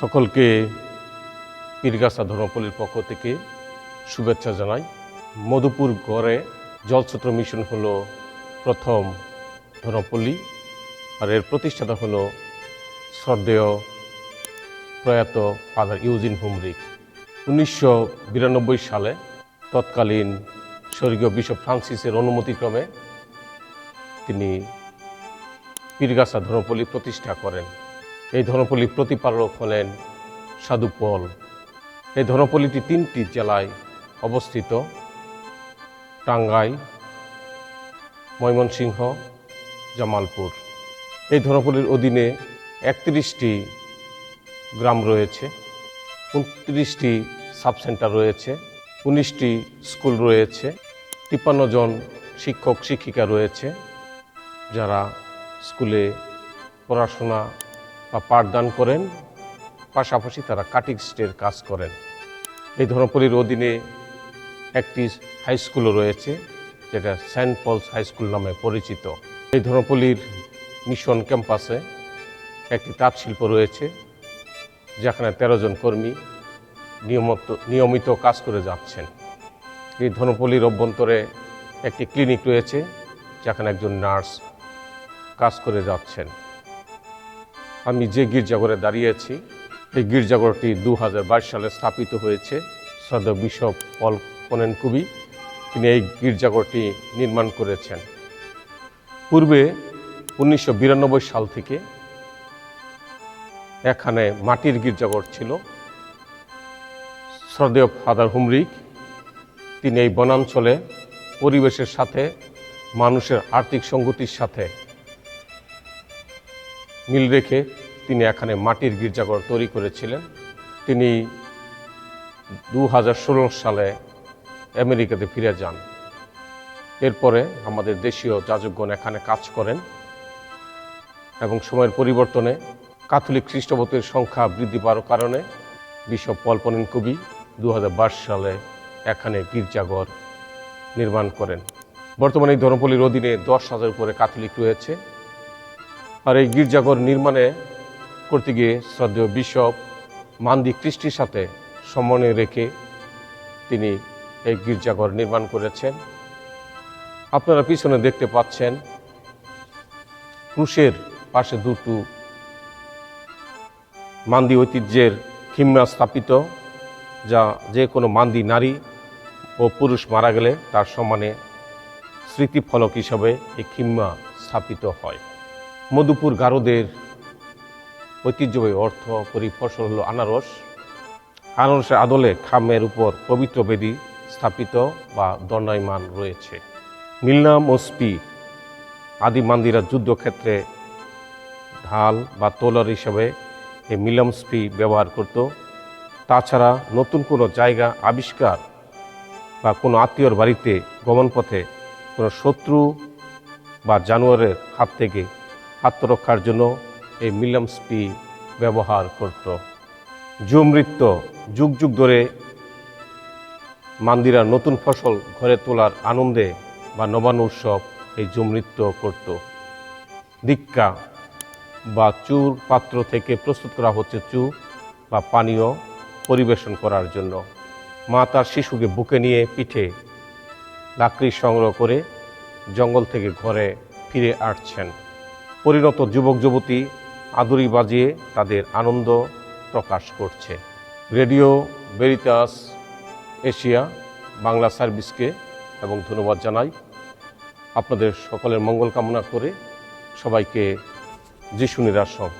সকলকে পীরগাছা ধর্মপল্লীর পক্ষ থেকে শুভেচ্ছা জানাই। মধুপুর গড়ে জলছত্র মিশন হলো প্রথম ধর্মপল্লী আর এর প্রতিষ্ঠাতা হলো শ্রদ্ধেয় প্রয়াত ফাদার ইউজিন হুমরিক। উনিশশো বিরানব্বই সালে তৎকালীন স্বর্গীয় বিশপ ফ্রান্সিসের অনুমতিক্রমে তিনি পীরগাছা ধর্মপল্লী প্রতিষ্ঠা করেন। এই ধর্মপল্লী প্রতিপালক হলেন সাধুপল। এই ধর্মপল্লীটি তিনটি জেলায় অবস্থিত। টাঙ্গাইল, ময়মনসিংহ, জামালপুর। এই ধর্মপল্লীর অধীনে একত্রিশটি গ্রাম রয়েছে, উনত্রিশটি সাবসেন্টার রয়েছে, উনিশটি স্কুল রয়েছে, তিপ্পান্ন জন শিক্ষক, শিক্ষিকা রয়েছে যারা স্কুলে পড়াশোনা পাঠদান করেন, পাশাপাশি তারা কাটিং স্টের কাজ করেন। এই ধর্মপল্লীর অধীনে একটি হাই স্কুলও রয়েছে, যেটা সেন্ট পলস হাই স্কুল নামে পরিচিত। এই ধর্মপল্লীর মিশন ক্যাম্পাসে একটি তাঁত শিল্প রয়েছে, যেখানে তেরো জন কর্মী নিয়মিত নিয়মিত কাজ করে যাচ্ছেন। এই ধর্মপল্লীর অভ্যন্তরে একটি ক্লিনিক রয়েছে, যেখানে একজন নার্স কাজ করে যাচ্ছেন। আমি যে গির্জাঘরে দাঁড়িয়েছি এই গির্জাঘরটি দু হাজার বাইশ সালে স্থাপিত হয়েছে শ্রদ্ধা বিশপ পল পনেন কুবি তিনি এই গির্জাঘরটি নির্মাণ করেছেন। পূর্বে উনিশশো বিরানব্বই সাল থেকে এখানে মাটির গির্জাঘর ছিল। শ্রদ্ধেয় ফাদার হুমরিক, তিনি এই বনাঞ্চলে পরিবেশের সাথে, মানুষের আর্থিক সঙ্গতির সাথে মিল রেখে তিনি এখানে মাটির গির্জাঘর তৈরি করেছিলেন। তিনি দু হাজার ষোলো সালে আমেরিকাতে ফিরে যান। এরপরে আমাদের দেশীয় যাজকগণ এখানে কাজ করেন এবং সময়ের পরিবর্তনে ক্যাথলিক খ্রিস্টভক্তের সংখ্যা বৃদ্ধি পাওয়ার কারণে বিশপ পল্পনিন কবি দু সালে এখানে গির্জাঘর নির্মাণ করেন। বর্তমানে এই ধর্মপল্লীর অধীনে দশ হাজার উপরে ক্যাথলিক রয়েছে। আর এই গির্জাঘর নির্মাণে করতে গিয়ে শ্রদ্ধেয় বিশপ মান্দি কৃষ্টির সাথে সমন্বয় রেখে তিনি এই গির্জাঘর নির্মাণ করেছেন। আপনারা পিছনে দেখতে পাচ্ছেন ক্রুশের পাশে দুটো মান্দি ঐতিহ্যের খিম্মা স্থাপিত, যা যে কোনো মান্দি নারী ও পুরুষ মারা গেলে তার সমানে স্মৃতিফলক হিসাবে এই খিম্মা স্থাপিত হয়। মধুপুর গারদের ঐতিহ্যবাহী অর্থ পরিফসল হল আনারস। আনারসের আদলে খামের উপর পবিত্র বেদি স্থাপিত বা দণ্ডায়মান রয়েছে। মিলনাম ও স্পি, আদি মান্দিরা যুদ্ধক্ষেত্রে ঢাল বা তোলার হিসাবে এই মিলম স্পি ব্যবহার করত। তাছাড়া নতুন কোনো জায়গা আবিষ্কার বা কোনো আত্মীয়র বাড়িতে গমনপথে কোনো শত্রু বা জানোয়ারের হাত থেকে আত্মরক্ষার জন্য এই মিলম স্পি ব্যবহার করত। জুমৃত্য যুগ যুগ ধরে মান্দিরা নতুন ফসল ঘরে তোলার আনন্দে বা নবান্ন উৎসব এই জুমৃত্য করত। দীক্ষা বা চুর পাত্র থেকে প্রস্তুত করা হচ্ছে চু বা পানীয় পরিবেশন করার জন্য। মা তার শিশুকে বুকে নিয়ে পিঠে লাকড়ি সংগ্রহ করে জঙ্গল থেকে ঘরে ফিরে আসছেন। পরিণত যুবক যুবতী আদুরি বাজিয়ে তাদের আনন্দ প্রকাশ করছে। রেডিও বেরিতাস এশিয়া বাংলা সার্ভিসকে এবং ধন্যবাদ জানাই। আপনাদের সকলের মঙ্গল কামনা করে সবাইকে যিশু নিরাসম